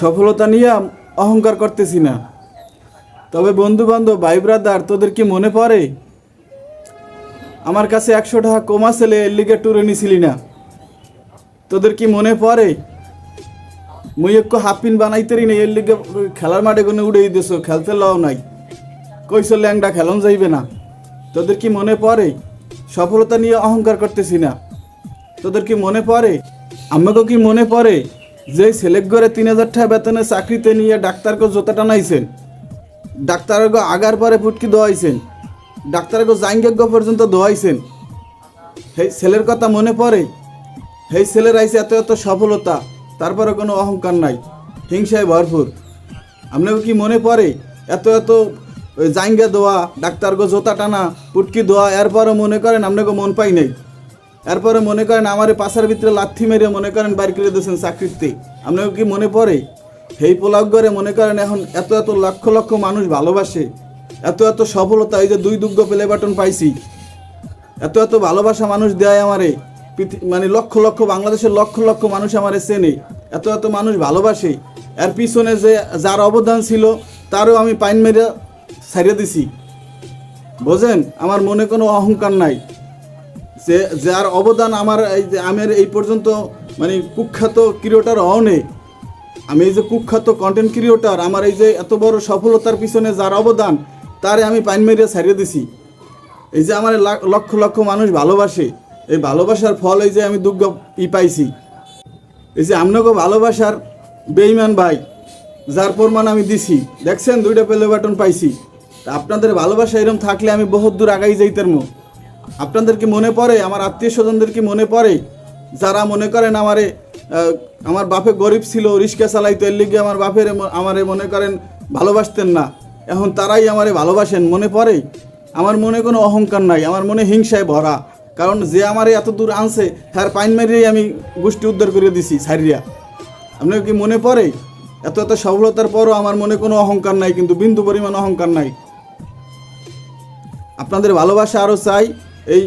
সফলতা নিয়ে অহংকার করতেছি না। তবে বন্ধু বান্ধব ভাই ব্রাদার, তোদের কি মনে পড়ে? আমার কাছে একশো টাকা কমা ছেলে লিগে ট্যুরে নিছিলি না। তোদের কি মনে পড়ে? মুই একটু হাফিন বানাইতেরি না এর লিগে খেলার মাঠে কোনো উড়ে দিছো, খেলতে লও নাই। কইস ল্যাংডা খেলন যাইবে না। তোদের কি মনে পড়ে? সফলতা নিয়ে অহংকার করতেছি না। তোদের কি মনে পড়ে? আমাকে কি মনে পড়ে? যে সেলেক্ট করে তিন হাজার টাকা বেতনে চাকরিতে নিয়ে ডাক্তারকে জোতা টানাইছেন, ডাক্তারকে আগার পরে ফুটকি দোয়াইছেন ডাক্তারকে জাইঙ্গজ্ঞ পর্যন্ত দোয়াইছেন সেই ছেলের কথা মনে পড়ে? সেই ছেলের আইসে এত এত সফলতা তারপরে কোনো অহংকার নাই, হিংসায় ভরপুর। আপনাকে কি মনে পড়ে? এত এত জাইঙ্গা দোয়া ডাক্তারগো জোতা টানা পুটকি দোয়া এরপরও মনে করেন আপনাকে মন পাই নাই। এরপরে মনে করেন আমার পাশার ভিতরে লাথি মেরে মনে করেন বাইর করে দিয়েছেন চাকরিতে। আপনাকে কি মনে পড়ে? সেই পোলাগরে মনে করেন এখন এত এত লক্ষ লক্ষ মানুষ ভালোবাসে, এত এত সফলতা এই যে দুই দুগ্গ প্লে বাটন পাইছি। এত এত ভালোবাসা মানুষ দেয় আমারে মানে লক্ষ লক্ষ, বাংলাদেশের লক্ষ লক্ষ মানুষ আমারে চেনে, এত এত মানুষ ভালোবাসে। এর পিছনে যে, যার অবদান ছিল, তারও আমি পাইন মেরে ছাড়িয়ে দিছি। বোঝেন? আমার মনে কোনো অহংকার নাই। যে যার অবদান আমার এই যে আমার এই পর্যন্ত মানে কুখ্যাত ক্রিয়েটার অনে আমি এই যে কুখ্যাত কন্টেন্ট ক্রিয়েটার আমার এই যে এত বড় সফলতার পিছনে যার অবদান, তারে আমি পাইন মেরে ছাড়িয়ে দিছি। এই যে আমার লক্ষ লক্ষ মানুষ ভালোবাসে, এই ভালোবাসার ফল এই যে আমি দুর্গ ই পাইছি। এই যে আপনাকে ভালোবাসার বেইমান ভাই, যার প্রমাণ আমি দিছি। দেখছেন, দুইটা পেলে বাটন পাইছি। তা আপনাদের ভালোবাসা এরকম থাকলে আমি বহুত দূর আগাই যাইতার মো আপনাদের কি মনে পড়ে, আমার আত্মীয় স্বজনদের কি মনে পড়ে, যারা মনে করেন আমারে আমার বাপে গরিব ছিল, রিক্সা চালাইতো, এর লিগে আমার বাপের আমারে মনে করেন ভালোবাসতেন না। এখন তারাই আমারে ভালোবাসেন, মনে পড়ে? আমার মনে কোনো অহংকার নাই, আমার মনে হিংসায় ভরা। কারণ যে আমারে এত দূর আনছে, তার পাইন মারিয়েই আমি গোষ্ঠী উদ্ধার করে দিছি সারিয়া আপনার কি মনে পড়ে? এত এত সফলতার পরও আমার মনে কোনো অহংকার নাই, কিন্তু বিন্দু পরিমাণ অহংকার নাই। আপনাদের ভালোবাসা আরও চাই এই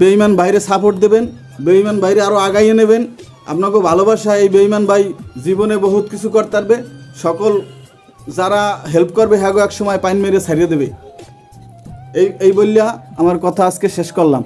বেইমান বাইরে সাপোর্ট দেবেন বেইমান বাইরে আরও আগাইয়ে নেবেন। আপনাকে ভালোবাসা এই বেইমান ভাই জীবনে বহুত কিছু করতে পারবে সকল যারা হেল্প করবে, হ্যাগো এক সময় পাইন মেরে ছাড়িয়ে দেবে। এই এই বললিয়া আমার কথা আজকে শেষ করলাম।